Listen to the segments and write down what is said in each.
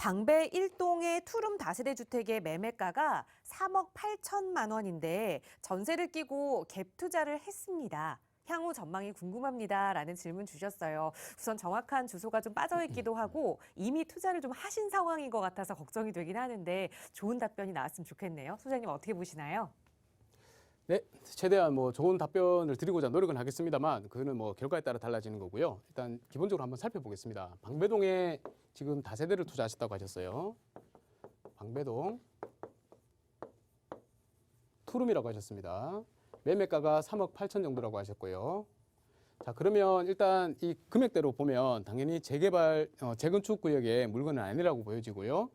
방배 1동의 투룸 다세대 주택의 매매가가 3억 8천만 원인데 전세를 끼고 갭 투자를 했습니다. 향후 전망이 궁금합니다 라는 질문 주셨어요. 우선 정확한 주소가 좀 빠져 있기도 하고 이미 투자를 좀 하신 상황인 것 같아서 걱정이 되긴 하는데 좋은 답변이 나왔으면 좋겠네요. 소장님 어떻게 보시나요? 네, 최대한 뭐 좋은 답변을 드리고자 노력은 하겠습니다만 그거는 뭐 결과에 따라 달라지는 거고요. 일단 기본적으로 한번 살펴보겠습니다. 방배동에 지금 다세대를 투자하셨다고 하셨어요. 방배동 투룸이라고 하셨습니다. 매매가가 3억 8천 정도라고 하셨고요. 자 그러면 일단 이 금액대로 보면 당연히 재개발 어, 재건축 구역의 물건은 아니라고 보여지고요.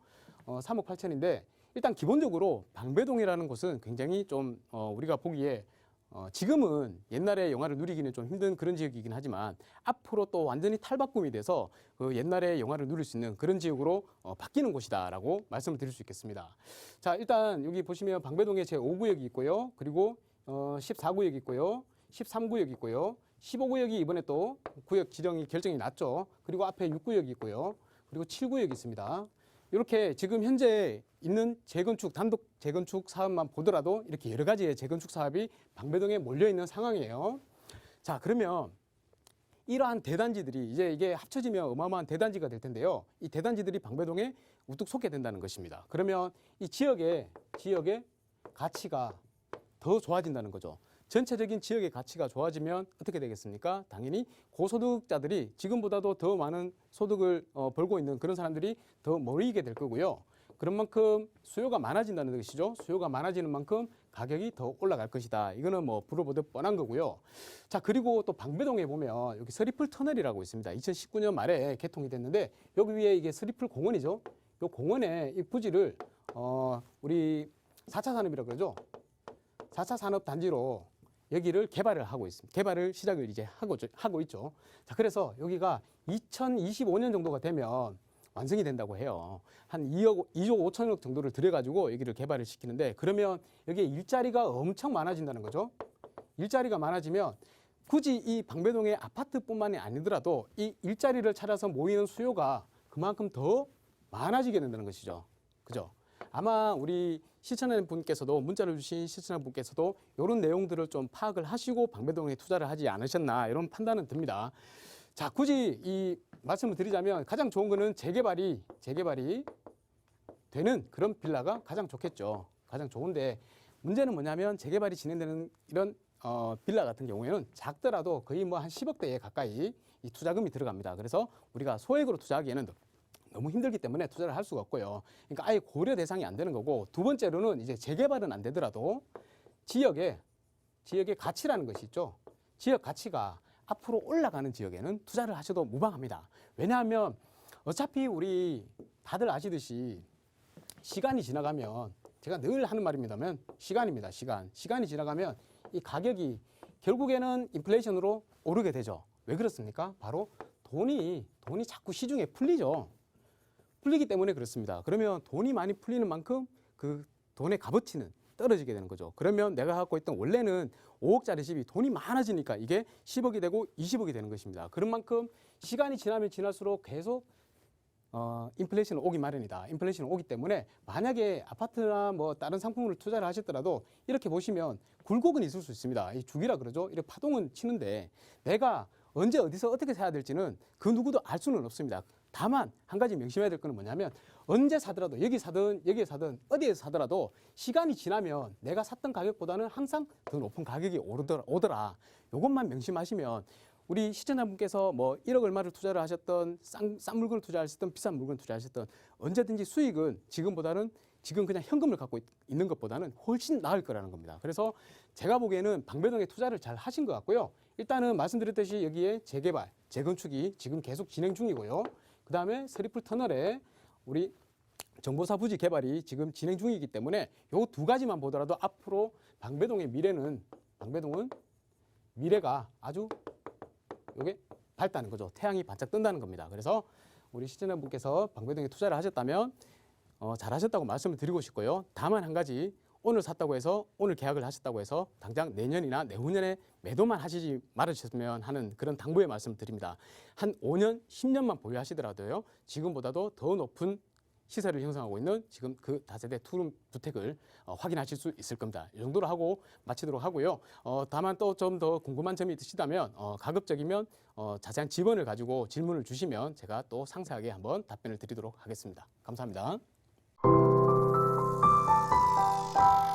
어, 3억 8천인데 일단 기본적으로 방배동이라는 곳은 굉장히 좀 어, 우리가 보기에 어, 지금은 옛날의 영화를 누리기는 좀 힘든 그런 지역이긴 하지만 앞으로 또 완전히 탈바꿈이 돼서 그 옛날의 영화를 누릴 수 있는 그런 지역으로 어, 바뀌는 곳이다라고 말씀을 드릴 수 있겠습니다. 자 일단 여기 보시면 방배동에 제 5구역이 있고요. 그리고 어, 14구역이 있고요. 13구역이 있고요. 15구역이 이번에 또 구역 지정이 결정이 났죠. 그리고 앞에 6구역이 있고요. 그리고 7구역이 있습니다. 이렇게 지금 현재 있는 재건축 단독 재건축 사업만 보더라도 이렇게 여러 가지의 재건축 사업이 방배동에 몰려 있는 상황이에요. 자, 그러면 이러한 대단지들이 이제 이게 합쳐지면 어마어마한 대단지가 될 텐데요. 이 대단지들이 방배동에 우뚝 솟게 된다는 것입니다. 그러면 이 지역의 지역의 가치가 더 좋아진다는 거죠. 전체적인 지역의 가치가 좋아지면 어떻게 되겠습니까? 당연히 고소득자들이 지금보다도 더 많은 소득을 어, 벌고 있는 그런 사람들이 더 모이게 될 거고요. 그런 만큼 수요가 많아진다는 것이죠. 수요가 많아지는 만큼 가격이 더 올라갈 것이다. 이거는 뭐 불어보듯 뻔한 거고요. 자, 그리고 또 방배동에 보면 여기 서리풀 터널이라고 있습니다. 2019년 말에 개통이 됐는데 여기 위에 이게 서리풀 공원이죠. 요 공원에 이 부지를 어, 우리 4차 산업이라고 그러죠. 4차 산업 단지로 여기를 개발을 하고 있습니다. 개발을 시작을 이제 하고, 하고 있죠. 자, 그래서 여기가 2025년 정도가 되면 완성이 된다고 해요. 한 2억, 2조 5천억 정도를 들여가지고 여기를 개발을 시키는데 그러면 여기에 일자리가 엄청 많아진다는 거죠. 일자리가 많아지면 굳이 이 방배동의 아파트뿐만이 아니더라도 이 일자리를 찾아서 모이는 수요가 그만큼 더 많아지게 된다는 것이죠. 그죠? 아마 우리 시청자 분께서도 문자를 주신 시청자 분께서도 이런 내용들을 좀 파악을 하시고 방배동에 투자를 하지 않으셨나 이런 판단은 듭니다. 자, 굳이 이 말씀을 드리자면 가장 좋은 거는 재개발이 재개발이 되는 그런 빌라가 가장 좋겠죠. 가장 좋은데 문제는 뭐냐면 재개발이 진행되는 이런 어, 빌라 같은 경우에는 작더라도 거의 뭐 한 10억대에 가까이 이 투자금이 들어갑니다. 그래서 우리가 소액으로 투자하기에는 너무 힘들기 때문에 투자를 할 수가 없고요. 그러니까 아예 고려 대상이 안 되는 거고 두 번째로는 이제 재개발은 안 되더라도 지역의 지역의 가치라는 것이 있죠. 지역 가치가 앞으로 올라가는 지역에는 투자를 하셔도 무방합니다. 왜냐하면 어차피 우리 다들 아시듯이 시간이 지나가면 제가 늘 하는 말입니다만 시간입니다. 시간. 시간이 지나가면 이 가격이 결국에는 인플레이션으로 오르게 되죠. 왜 그렇습니까? 바로 돈이 돈이 자꾸 시중에 풀리죠. 풀리기 때문에 그렇습니다. 그러면 돈이 많이 풀리는 만큼 그 돈의 값어치는 떨어지게 되는 거죠. 그러면 내가 갖고 있던 원래는 5억짜리 집이 돈이 많아지니까 이게 10억이 되고 20억이 되는 것입니다. 그런 만큼 시간이 지나면 지날수록 계속 어, 인플레이션은 오기 마련이다. 인플레이션은 오기 때문에 만약에 아파트나 뭐 다른 상품을 투자를 하셨더라도 이렇게 보시면 굴곡은 있을 수 있습니다. 이 주기라 그러죠. 이렇게 파동은 치는데 내가 언제 어디서 어떻게 사야 될지는 그 누구도 알 수는 없습니다. 다만 한 가지 명심해야 될 거는 뭐냐면 언제 사더라도 여기 사든 여기에 사든 어디에서 사더라도 시간이 지나면 내가 샀던 가격보다는 항상 더 높은 가격이 오르더라, 오더라. 요것만 명심하시면 우리 시청자분께서 뭐 1억 얼마를 투자를 하셨던 싼, 싼 물건을 투자하셨던 비싼 물건을 투자하셨던 언제든지 수익은 지금보다는 지금 그냥 현금을 갖고 있, 있는 것보다는 훨씬 나을 거라는 겁니다. 그래서 제가 보기에는 방배동에 투자를 잘 하신 것 같고요. 일단은 말씀드렸듯이 여기에 재개발, 재건축이 지금 계속 진행 중이고요. 그 다음에 서리풀 터널에 우리 정보사 부지 개발이 지금 진행 중이기 때문에 요 두 가지만 보더라도 앞으로 방배동의 미래는 방배동은 미래가 아주 요게 밝다는 거죠. 태양이 반짝 뜬다는 겁니다. 그래서 우리 시청자분께서 방배동에 투자를 하셨다면 어, 잘하셨다고 말씀을 드리고 싶고요. 다만 한 가지 오늘 샀다고 해서 오늘 계약을 하셨다고 해서 당장 내년이나 내후년에 매도만 하시지 말으셨으면 하는 그런 당부의 말씀을 드립니다. 한 5년, 10년만 보유하시더라도요. 지금보다도 더 높은 시설을 형성하고 있는 지금 그 다세대 투룸 주택을 어, 확인하실 수 있을 겁니다. 이 정도로 하고 마치도록 하고요. 어, 다만 또 좀 더 궁금한 점이 있으시다면 어, 가급적이면 어, 자세한 지원을 가지고 질문을 주시면 제가 또 상세하게 한번 답변을 드리도록 하겠습니다. 감사합니다. Bye.